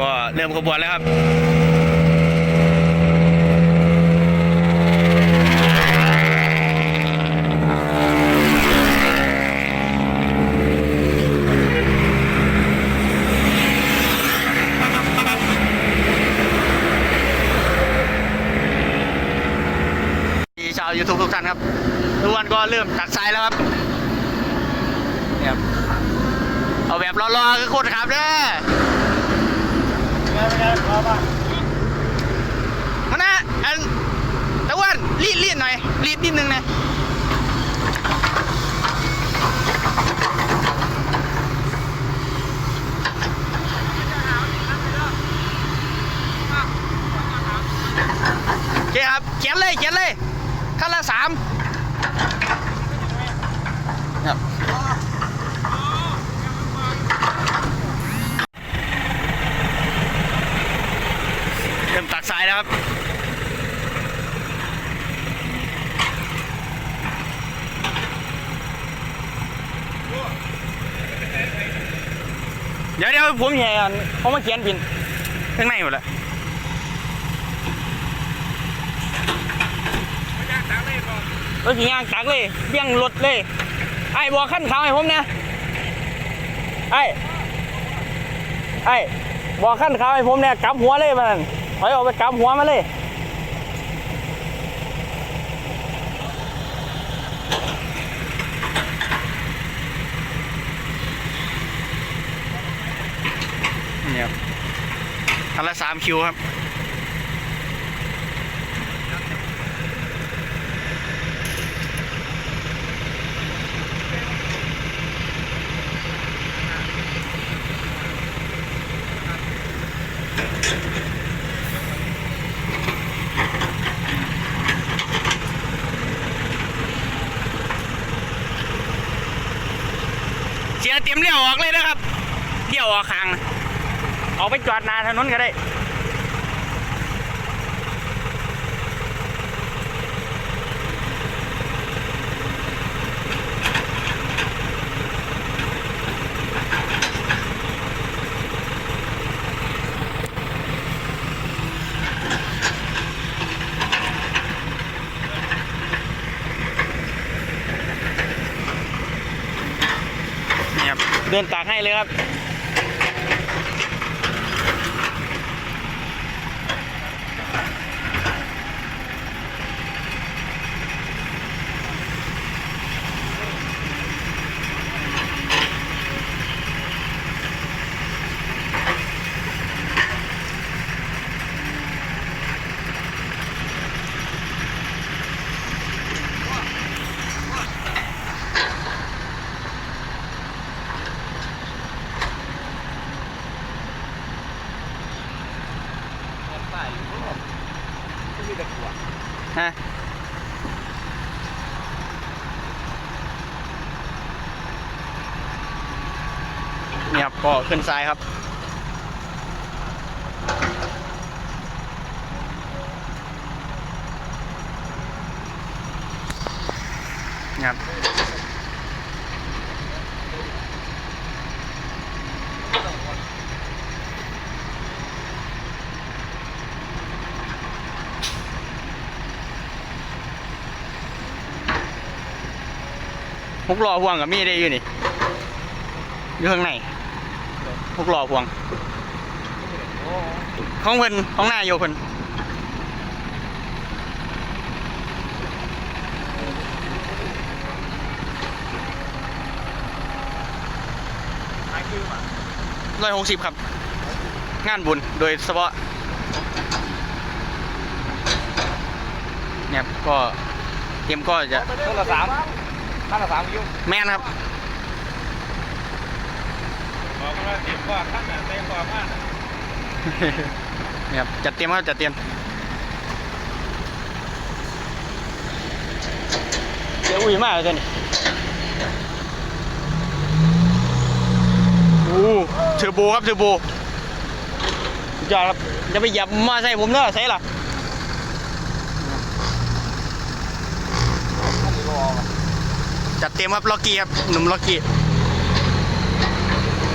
ก็เริ่มขบวนแล้วครับดีชาวยูทูบทุกท่านครับทุกวันก็เริ่มตักทรายแล้วครับเนี่ยครับเอาแบบรอๆคือคนขับเด้อ มานะอันตะวันรีดรีดหน่อยรีดนิดนึงนะโอเคครับเขียนเลยเขียนเลยขั้นละสามครับ เริ่มตักสายแล้วครับ เดี๋ยวเดี๋ยวผมเห็นเขามาเขียนผิดข้างในหมดล้วรถขี่ยางตักเลยเบี้ยงรถเลย ไอ้บอกขั้นเขาวให้ผมเนี่ยไอ้ไอ้บอกขั้นเขาวให้ผมเนี่ยกลับหัวเลยมันถอยออกไปกลับหัวมาเลย นี่ครับ คันละสามคิวครับ เสียเตรียมเลี้ยวออกเลยนะครับเลี้ยวออกข้างนะ ออกไปจอดนาถนนก็ได้นี่ครับเดินตากให้เลยครับ ฮะเนี่ยครับก็ขึ้นซ้ายครับ เนี่ยครับ หกล้อพวงกับมีได้อยู่นี่อยู่ข้างในหกล้อพวงของเพิ่นของหน้าโยเพิ่นร้อยหกสิบครับ งานบุญโดยเฉพาะเนี่ยก็เตรียมก็จะขั้นละสาม ขั้นละสามคิวแม่นครับบอกว่าเต็มกว่าขั้นเต็มกว่ามากเนี่ยครับจัดเตรียมครับจัดเตรียมเดี๋ยวอุ้ยมากเลยตัวนี้โอ้เทอร์โบครับเทอร์โบสุดยอดครับจะไปเหยับมาใส่ผมเนอะใส่ล่ะ จัดเตรียมครับล็อกกี้ครับหนุ่มล็อกกี้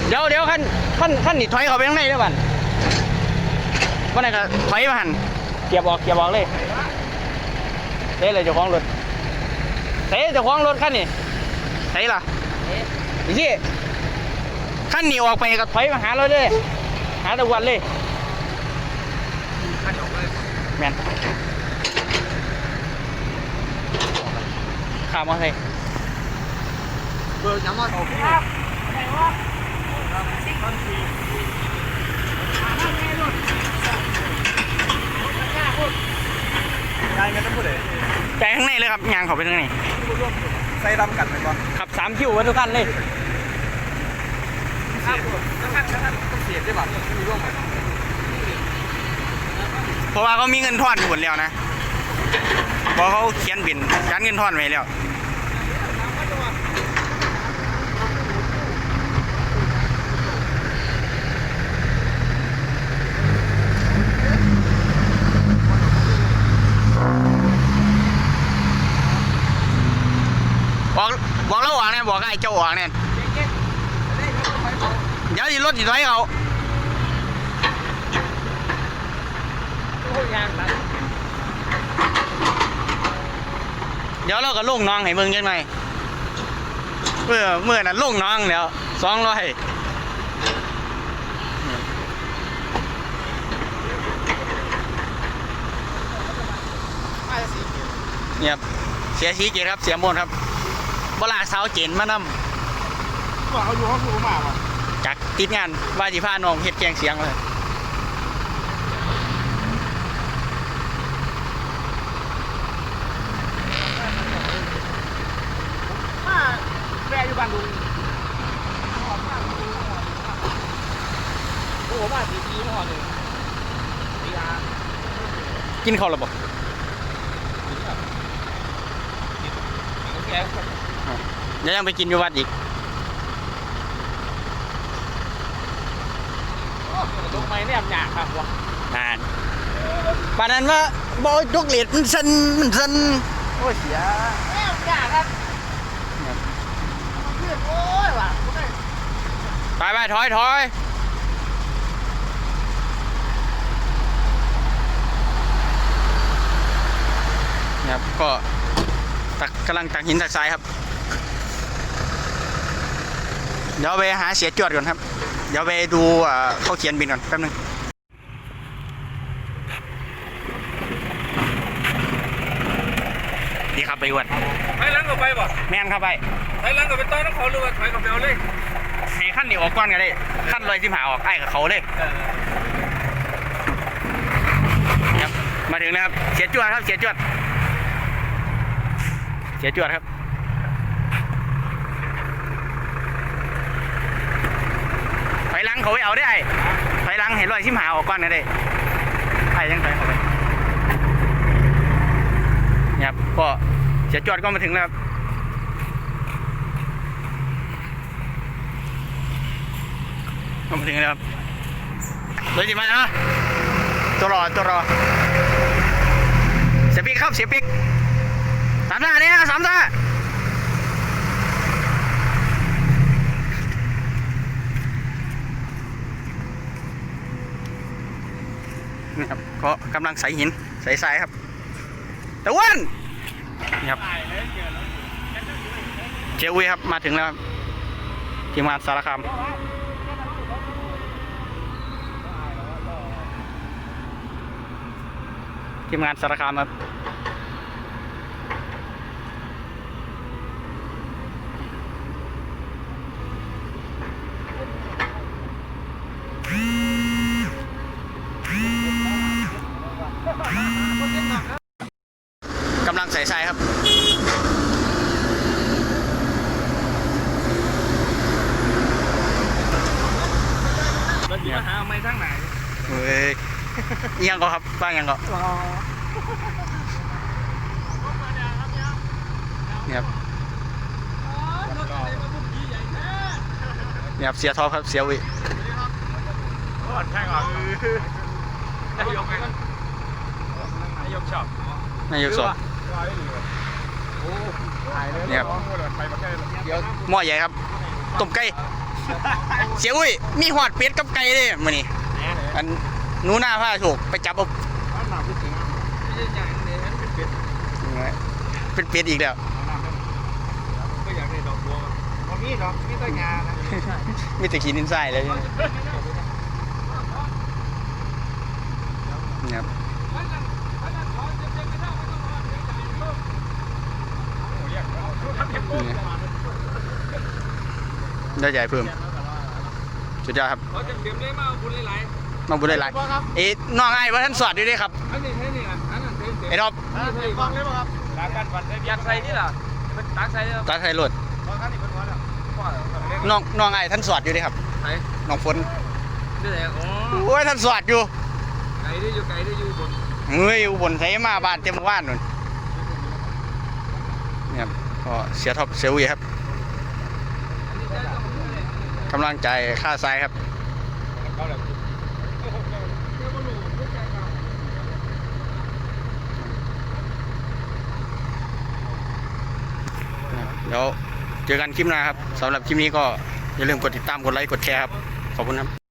เดี๋ยวเดี๋ยวขั้นขั้นขั้นนี่ถอยเข้าไปข้างในด้วยบันวันไหนก็ถอยมาหันเกียบออกเกียบออกเลยเตะเลยเจ้าของรถเตะเจ้าของรถคันนี้เตะล่ะอีซี่ขั้นหนีออกไปก็ถอยมาหาเราเลยหาตะวันเลยแมนข้ามมาเลย เบอร์ย้ำว่าโอเคได้เงินทั้งหมดเลยใจข้างในเลยครับยางเขาไปข้างในใส่ดำกันเป็นปะขับสามคิวไว้ทุกขั้นเลยครับทั้งท่านทั้งท่านต้องเสียได้ป่ะมีร่วมไหมเพราะว่าเขามีเงินทอนอยู่หมดแล้วนะเพราะเขาเขียนบินยันเงินทอนไว้แล้ว บอกบอกเราออกเนี่ยบอกไอ้เจ้าออกเนี่ยเดี๋ยวสิรถสิถอยเขาเดี๋ยวเราก็ลงน้องให้เบิ่งจังหน่อยเมื่อเมื่อนั้นลงน้องแล้วสองร้อยเนี่ยเสียสีเกียรติครับ เสียโมนครับบลาสาวเจนมานำ ว่าเขาอยู่ห้องสูงมากป่ะจากติดงานว่าสิพาน้องเฮ็ดแกงเสียงเลยมาแม่อยู่บ้านดุงโอ้โหมาสีดีมาหอดเลยสีอากินข้าวแล้วบ่แกเดี๋ยวยังไปกินอยู่วัดอีก ลงไปเนี่ยหยาบครับวะนานปานนั้นว่าบอยทุกเหรียญมันสันมันสันโอ้ยเสียเนี่ยหยาบครับเพื่อนโอ้ยว่ะไปไปถอยถอยครับก็ตักกำลังตักหินตักทรายครับ เดี๋ยวไปหาเสียจวดก่อนครับ เดี๋ยวไปดูเอ่อเขาเขียนบินก่อนแป๊บนึงดีครับไปอ้วนถอยหลังก็ไปบ่แม่นครับไปถอยหลังก็ไปต้อนเขาหรือว่าถอยกับเบลเลยให้ขั้นนี้ออกก่อนก็ได้ขั้นลอยที่หาออกไอ้กับเขาเลยครับมาถึงแล้วครับเสียจวดครับเสียจวดเสียจวดครับ ถอยหลังเขาไปเอาได้ถอยหลังเห็นลอยที่หาออกก่อนก็ได้ไอ้ยังถอยเขาไปเนี่ยครับก็เสียจวดก็มาถึงแล้วครับก็มาถึงแล้วครับเลยสิมาเนาะตัวรอตัวรอเสียปิกครับเสียปิกสามตาเนี่ยสามตา นะครับก็กำลังใส่หินใส่ทรายครับตะวันนี่ครับเจ้าอุ้ยครับมาถึงแล้วทีมงานสารคามทีมงานสารคามครับ ใส่ทรายครับรถอยู่มาหาไม่ทั้งไหนเฮ้ยอิหยังก็ครับบ้างอิหยังก็เนี่ยครับเนี่ยครับเสียท็อปครับเสียวิก่อนแข่งก่อนนายกนายกชอบนายกสอบ เนี่ยครับไปประเทศเดี๋ยวหม้อใหญ่ครับต้มไก่เสียอุ้ยมีหอดเป็ดกับไก่เลยมื้อนี้แหน่อันหนูหน้าผ้าโฉกไปจับเอาน้ำหนักพี่ถึงไม่ใช่อย่างนี้นั้นเป็นเป็ดเป็นเป็ดอีกแล้วน้ำก็อยากได้ดอกบัวพอมีดอกมีต้นยานะมีแต่ขีนินไส้เลยนี่ครับ ได้ใหญ่เพิ่มสุดยอดครับเขาจะเตรียมได้มาคุณหลายมาบุญได้หลายเอ๊ะน้องไอ้ว่าท่านสอดอยู่ด้วยครับๆอันนี้ใช่นี่อะอันนั้นเต็มเต็มไอ้รอบอันนี้ฟังได้ป่ะครับการกันฟันได้ยัดใส่นี่ล่ะเป็นตักใส่แล้วตาไทยรถพอท่านนี่เป็นวันแล้วพ่อเหรอน้องน้องไอ้ท่านสอดอยู่ด้วยครับไหนน้องฝนนี่แหละอ๋อโอ้ยท่านสอดอยู่ไก่ได้อยู่ไก่ได้อยู่บนเฮ้ยอุบลใส่มาบ้านเต็มบ้านนู่นเนี่ยครับ ก็เสียท็อปเสียวีครับกำลังใจค่าทรายครับเดี๋ยวเจอกันคลิปหน้าครับสำหรับคลิปนี้ก็อย่าลืมกดติดตามกดไลค์กดแชร์ครับ ขอบคุณครับ